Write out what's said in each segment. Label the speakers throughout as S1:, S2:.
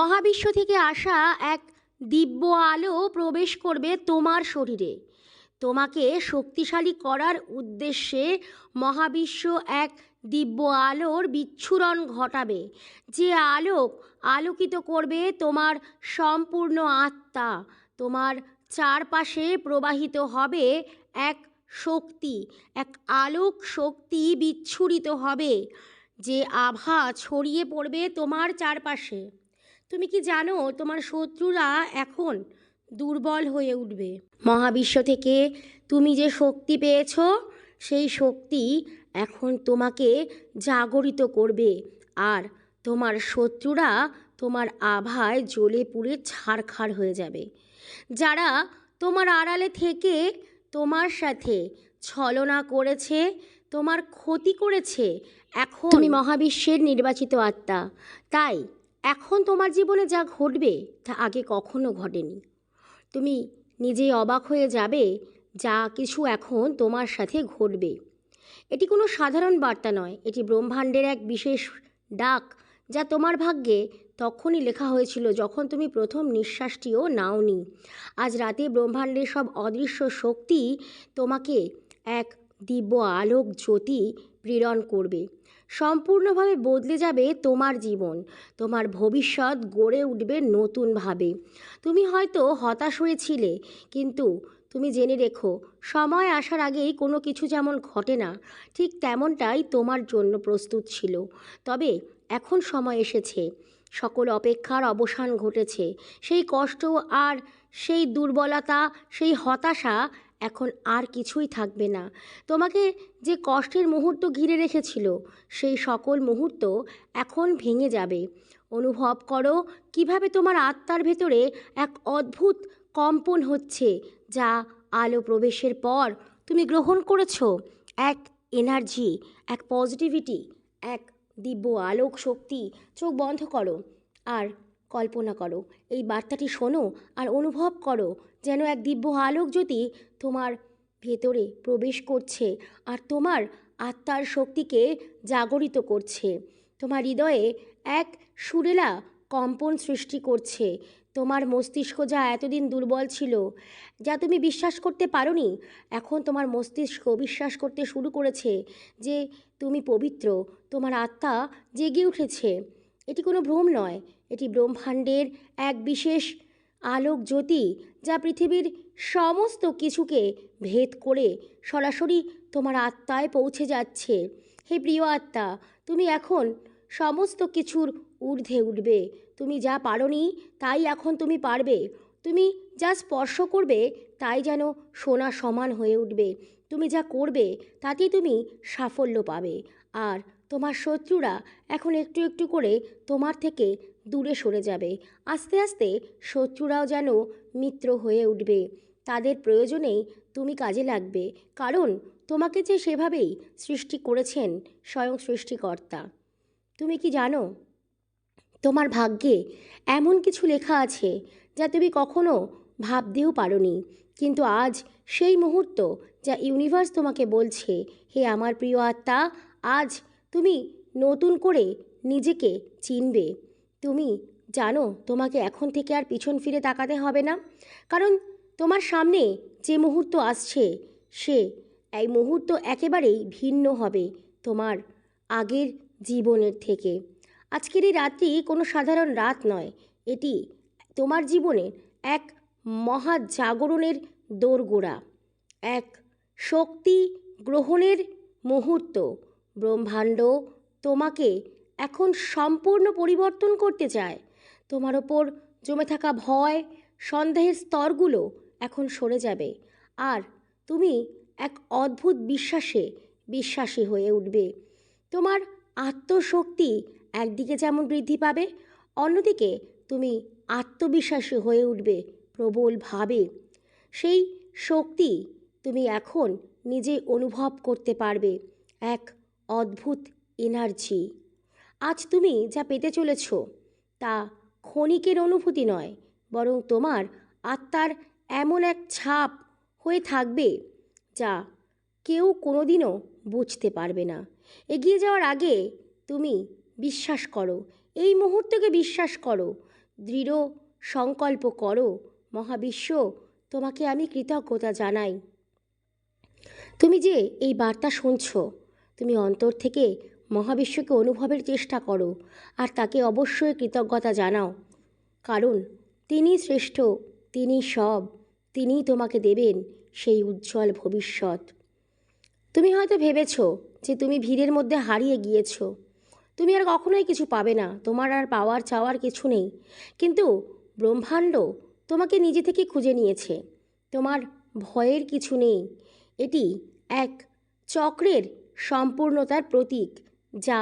S1: মহাবিশ্ব থেকে আসা এক দিব্য আলো প্রবেশ করবে তোমার শরীরে। তোমাকে শক্তিশালী করার উদ্দেশ্যে মহাবিশ্ব এক দিব্য আলোর বিচ্ছুরণ ঘটাবে। যে আলোক আলোকিত করবে তোমার সম্পূর্ণ আত্মা, তোমার চারপাশে প্রবাহিত হবে এক শক্তি, এক আলোক শক্তি বিচ্ছুরিত হবে। যে আভা ছড়িয়ে পড়বে তোমার চারপাশে। তুমি কি জানো তোমার শত্রুরা এখন দুর্বল হয়ে উঠবে? মহাবিশ্ব থেকে তুমি যে শক্তি পেয়েছ, সেই শক্তি এখন তোমাকে জাগরিত করবে। আর তোমার শত্রুরা তোমার আভায় জ্বলে পুড়ে ছারখার হয়ে যাবে। যারা তোমার আড়ালে থেকে তোমার সাথে ছলনা করেছে, তোমার ক্ষতি করেছে, এখন তুমি মহাবিশ্বের নির্বাচিত আত্মা। তাই এখন তোমার জীবনে যা ঘটবে, তা আগে কখনো ঘটেনি। তুমি নিজেই অবাক হয়ে যাবে যা কিছু এখন তোমার সাথে ঘটবে। এটি কোনো সাধারণ বার্তা নয়, এটি ব্রহ্মাণ্ডের এক বিশেষ ডাক যা তোমার ভাগ্যে তখনই লেখা হয়েছিল যখন তুমি প্রথম নিঃশ্বাসটিও নাওনি। আজ রাতে ব্রহ্মাণ্ডের সব অদৃশ্য শক্তি তোমাকে এক দিব্য আলোক জ্যোতি প্রেরণ করবে। সম্পূর্ণভাবে বদলে যাবে তোমার জীবন। তোমার ভবিষ্যৎ গড়ে উঠবে নতুনভাবে। তুমি হয়তো হতাশ হয়েছিলে, কিন্তু তুমি জেনে রেখো, সময় আসার আগেই কোনো কিছু যেমন ঘটে না, ঠিক তেমনটাই তোমার জন্য প্রস্তুত ছিল। তবে এখন সময় এসেছে। সকল অপেক্ষার অবসান ঘটেছে। সেই কষ্ট আর সেই দুর্বলতা, সেই হতাশা এখন আর কিছুই থাকবে না। তোমাকে যে কষ্টের মুহূর্ত ঘিরে রেখেছিল, সেই সকল মুহূর্ত এখন ভেঙে যাবে। অনুভব করো কীভাবে তোমার আত্মার ভেতরে এক অদ্ভুত কম্পন হচ্ছে, যা আলো প্রবেশের পর তুমি গ্রহণ করেছ। এক এনার্জি এক পজিটিভিটি এক দিব্য আলোক শক্তি চোখ বন্ধ করো। আর কল্পনা করো, এই বার্তাটি শোনো আর অনুভব করো যেন এক দিব্য আলোক জ্যোতি তোমার ভেতরে প্রবেশ করছে আর তোমার আত্মার শক্তিকে জাগরিত করছে। তোমার হৃদয়ে এক সুরেলা কম্পন সৃষ্টি করছে। তোমার মস্তিষ্ক যা এতদিন দুর্বল ছিল, যা তুমি বিশ্বাস করতে পারোনি, এখন তোমার মস্তিষ্ক বিশ্বাস করতে শুরু করেছে যে তুমি পবিত্র, তোমার আত্মা জেগে উঠেছে। এটি কোনো ভ্রম নয়। এটি ব্রহ্মাণ্ডের এক বিশেষ আলোক জ্যোতি যা পৃথিবীর সমস্ত কিছুকে ভেদ করে সরাসরি তোমার আত্মায় পৌঁছে যাচ্ছে। হে প্রিয় আত্মা, তুমি এখন সমস্ত কিছুর ঊর্ধ্বে উঠবে। তুমি যা পারোনি, তাই এখন তুমি পারবে। তুমি যা স্পর্শ করবে, তাই যেন সোনা সমান হয়ে উঠবে। তুমি যা করবে, তাতেই তুমি সাফল্য পাবে। আর তোমার শত্রুরা এখন একটু একটু করে তোমার থেকে দূরে সরে যাবে। আস্তে আস্তে শত্রুরাও যেন মিত্র হয়ে উঠবে। তাদের প্রয়োজনেই তুমি কাজে লাগবে। কারণ তোমাকে যে সেভাবেই সৃষ্টি করেছেন স্বয়ং সৃষ্টিকর্তা। তুমি কি জানো? তোমার ভাগ্যে এমন কিছু লেখা আছে যা তুমি কখনো ভাবতেও পারোনি। কিন্তু আজ সেই মুহূর্ত যা ইউনিভার্স তোমাকে বলছে, হে আমার প্রিয় আত্মা, আজ তুমি নতুন করে নিজেকে চিনবে। তুমি জানো তোমাকে এখন থেকে আর পিছন ফিরে তাকাতে হবে না। কারণ তোমার সামনে যে মুহূর্ত আসছে, সে এই মুহূর্ত একেবারেই ভিন্ন হবে তোমার আগের জীবনের থেকে। আজকের এই রাতটি কোনো সাধারণ রাত নয়। এটি তোমার জীবনে এক মহা জাগরণের দোরগোড়া, এক শক্তি গ্রহণের মুহূর্ত। ব্রহ্মাণ্ড তোমাকে এখন সম্পূর্ণ পরিবর্তন করতে চায়। তোমার ওপর জমে থাকা ভয়, সন্দেহের স্তরগুলো এখন সরে যাবে। আর তুমি এক অদ্ভুত বিশ্বাসে, বিশ্বাসী হয়ে উঠবে। তোমার আত্মশক্তি একদিকে যেমন বৃদ্ধি পাবে, অন্যদিকে তুমি আত্মবিশ্বাসী হয়ে উঠবে প্রবলভাবে। সেই শক্তি তুমি এখন নিজে অনুভব করতে পারবে। এক অদ্ভুত এনার্জি আজ তুমি যা পেতে চলেছ তা ক্ষণিকের অনুভূতি নয়, বরং তোমার আত্মার এমন এক ছাপ হয়ে থাকবে যা কেউ কোনোদিনও বুঝতে পারবে না। এগিয়ে যাওয়ার আগে তুমি বিশ্বাস করো, এই মুহূর্তকে বিশ্বাস করো, দৃঢ় সংকল্প করো, মহাবিশ্ব, তোমাকে আমি কৃতজ্ঞতা জানাই। তুমি যে এই বার্তা শুনছ তুমি অন্তর থেকে মহাবিশ্বকে অনুভবের চেষ্টা করো আর তাকে অবশ্যই কৃতজ্ঞতা জানাও। কারণ তিনি শ্রেষ্ঠ, তিনি সব, তিনি তোমাকে দেবেন সেই উজ্জ্বল ভবিষ্যৎ। তুমি হয়তো ভেবেছ যে তুমি ভিড়ের মধ্যে হারিয়ে গিয়েছ। তুমি আর কখনোই কিছু পাবে না, তোমার আর পাওয়ার চাওয়ার কিছু নেই। কিন্তু ব্রহ্মাণ্ড তোমাকে নিজে থেকে খুঁজে নিয়েছে। তোমার ভয়ের কিছু নেই। এটি এক চক্রের সম্পূর্ণতার প্রতীক যা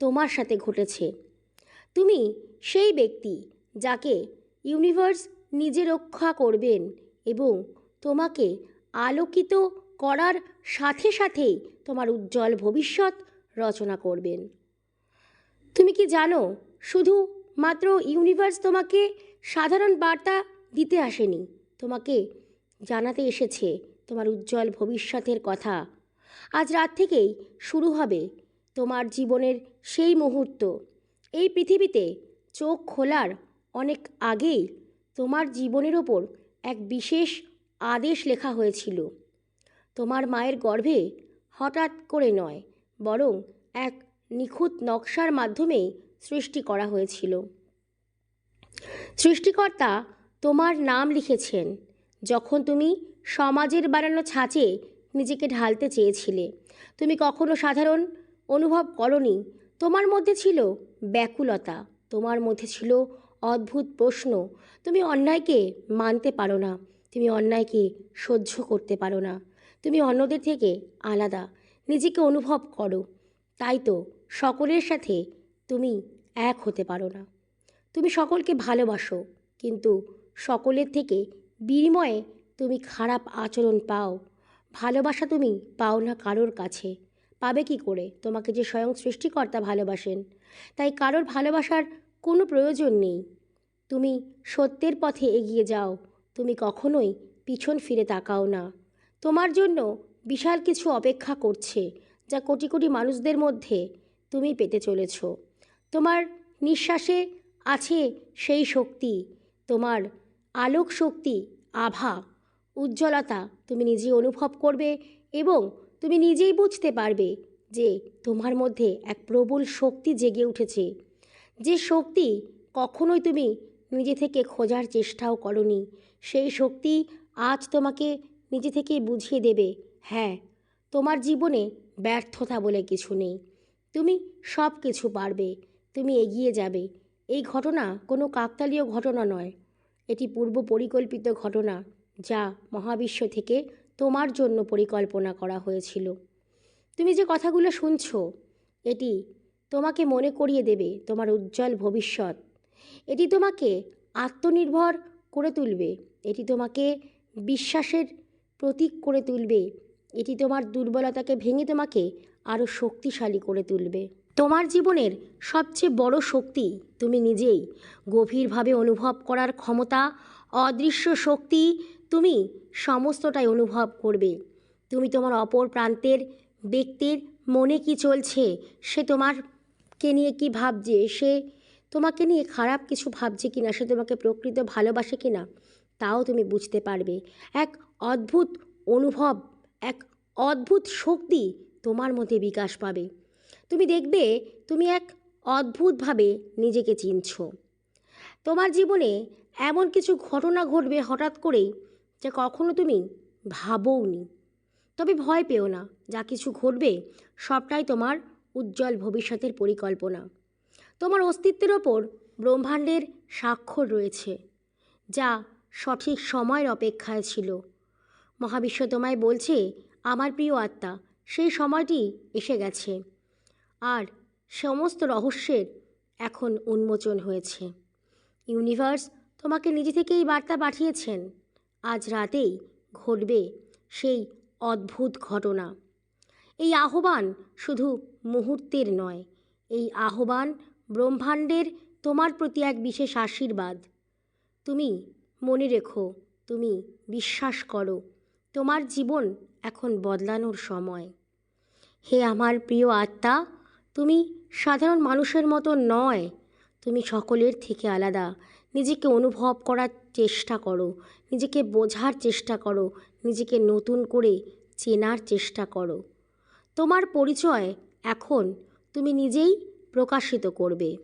S1: তোমার সাথে ঘটেছে। তুমি সেই ব্যক্তি যাকে ইউনিভার্স নিজে রক্ষা করবেন এবং তোমাকে আলোকিত করার সাথে সাথেই তোমার উজ্জ্বল ভবিষ্যৎ রচনা করবেন। তুমি কি জানো, শুধু মাত্র ইউনিভার্স তোমাকে সাধারণ বার্তা দিতে আসেনি, তোমাকে জানাতে এসেছে তোমার উজ্জ্বল ভবিষ্যতের কথা। আজ রাত থেকেই শুরু হবে তোমার জীবনের সেই মুহূর্ত। এই পৃথিবীতে চোখ খোলার অনেক আগেই তোমার জীবনের ওপর এক বিশেষ আদেশ লেখা হয়েছিল। তোমার মায়ের গর্ভে হঠাৎ করে নয়, বরং এক নিখুঁত নকশার মাধ্যমেই সৃষ্টি করা হয়েছিল। সৃষ্টিকর্তা তোমার নাম লিখেছেন। যখন তুমি সমাজের বানানো ছাঁচে নিজেকে ঢালতে চেয়েছিলে। তুমি কখনো সাধারণ অনুভব করনি। তোমার মধ্যে ছিল ব্যাকুলতা, তোমার মধ্যে ছিল অদ্ভুত প্রশ্ন। তুমি অন্যায়কে মানতে পারো না, তুমি অন্যায়কে সহ্য করতে পারো না। তুমি অন্যদের থেকে আলাদা, নিজেকে অনুভব করো। তাই তো সকলের সাথে তুমি এক হতে পারো না। তুমি সকলকে ভালোবাসো, কিন্তু সকলের থেকে বিনিময়ে তুমি খারাপ আচরণ পাও। ভালোবাসা তুমি পাও না কারোর কাছে। পাবে কি করে? তোমাকে যে স্বয়ং সৃষ্টিকর্তা ভালোবাসেন, তাই কারোর ভালোবাসার কোনো প্রয়োজন নেই। তুমি সত্যের পথে এগিয়ে যাও, তুমি কখনোই পিছন ফিরে তাকাও না। তোমার জন্য বিশাল কিছু অপেক্ষা করছে, যা কোটি কোটি মানুষদের মধ্যে তুমি পেতে চলেছ। তোমার নিঃশ্বাসে আছে সেই শক্তি, তোমার আলোক শক্তি আভা। উজ্জ্বলতা তুমি নিজে অনুভব করবে এবং তুমি নিজেই বুঝতে পারবে যে তোমার মধ্যে এক প্রবল শক্তি জেগে উঠেছে। যে শক্তি কখনোই তুমি নিজে থেকে খোঁজার চেষ্টাও করনি। সেই শক্তি আজ তোমাকে নিজে থেকেই বুঝিয়ে দেবে হ্যাঁ তোমার জীবনে ব্যর্থতা বলে কিছু নেই। তুমি সব কিছু পারবে, তুমি এগিয়ে যাবে। এই ঘটনা কোনো কাকতালীয় ঘটনা নয়। এটি পূর্ব পরিকল্পিত ঘটনা। যা মহাবিশ্ব থেকে তোমার জন্য পরিকল্পনা করা হয়েছিল। তুমি যে কথাগুলো শুনছো, এটি তোমাকে মনে করিয়ে দেবে তোমার উজ্জ্বল ভবিষ্যৎ। এটি তোমাকে আত্মনির্ভর করে তুলবে। এটি তোমাকে বিশ্বাসের প্রতীক করে তুলবে। এটি তোমার দুর্বলতাকে ভেঙে তোমাকে আরও শক্তিশালী করে তুলবে। তোমার জীবনের সবচেয়ে বড় শক্তি তুমি নিজেই গভীরভাবে অনুভব করার ক্ষমতা, অদৃশ্য শক্তি তুমি সমস্তটাই অনুভব করবে। তুমি তোমার অপর প্রান্তের ব্যক্তির মনে কি চলছে, সে তোমারকে নিয়ে কি ভাবছে, সে তোমাকে নিয়ে খারাপ কিছু ভাবছে কি না সে তোমাকে প্রকৃত ভালোবাসে কি না তাও তুমি বুঝতে পারবে। এক অদ্ভুত অনুভব, এক অদ্ভুত শক্তি তোমার মধ্যে বিকাশ পাবে। তুমি দেখবে, তুমি এক অদ্ভুতভাবে নিজেকে চিনছ। তোমার জীবনে এমন কিছু ঘটনা ঘটবে হঠাৎ করেই যা কখনো তুমি ভাবোওনি। তবে ভয় পেও না, যা কিছু ঘটবে সবটাই তোমার উজ্জ্বল ভবিষ্যতের পরিকল্পনা। তোমার অস্তিত্বের ওপর ব্রহ্মাণ্ডের স্বাক্ষর রয়েছে, যা সঠিক সময়ের অপেক্ষায় ছিল। মহাবিশ্ব তোমায় বলছে, আমার প্রিয় আত্মা, সেই সময়টি এসে গেছে। আর সমস্ত রহস্যের এখন উন্মোচন হয়েছে। ইউনিভার্স তোমাকে নিজে থেকেই বার্তা পাঠিয়েছেন। আজ রাতেই ঘটবে সেই অদ্ভুত ঘটনা। এই আহ্বান শুধু মুহূর্তের নয়, এই আহ্বান ব্রহ্মাণ্ডের তোমার প্রতি এক বিশেষ আশীর্বাদ। তুমি মনে রেখো, তুমি বিশ্বাস করো, তোমার জীবন এখন বদলানোর সময়। হে আমার প্রিয় আত্মা, তুমি সাধারণ মানুষের মতো নয়, তুমি সকলের থেকে আলাদা নিজেকে অনুভব করার চেষ্টা করো, নিজেকে বোঝার চেষ্টা করো, নিজেকে নতুন করে চেনার চেষ্টা করো। তোমার পরিচয় এখন তুমি নিজেই প্রকাশিত করবে।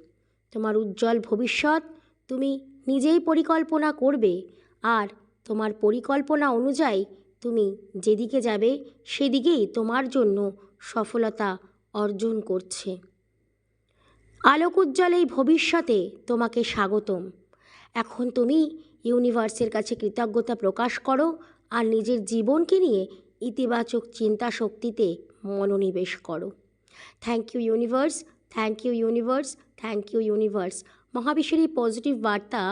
S1: তোমার উজ্জ্বল ভবিষ্যৎ তুমি নিজেই পরিকল্পনা করবে আর তোমার পরিকল্পনা অনুযায়ী তুমি যেদিকে যাবে সেদিকেই তোমার জন্য সফলতা অর্জন করছে। আলোক উজ্জ্বল এই ভবিষ্যতে তোমাকে স্বাগতম। এখন তুমি ইউনিভার্সের কাছে কৃতজ্ঞতা প্রকাশ করো আর নিজের জীবনকে নিয়ে ইতিবাচক চিন্তা শক্তিতে মনোনিবেশ করো। Thank you universe thank you universe thank you universe মহাবিশ্বের এই পজিটিভ বার্তা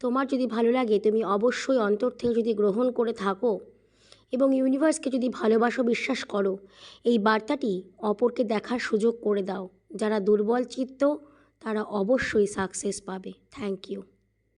S1: তোমার যদি ভালো লাগে, তুমি অবশ্যই অন্তর থেকে যদি গ্রহণ করে থাকো এবং ইউনিভার্সকে যদি ভালোবাসো, বিশ্বাস করো, এই বার্তাটি অপরকে দেখার সুযোগ করে দাও। যারা দুর্বল চিত্ত, তারা অবশ্যই সাকসেস পাবে। Thank you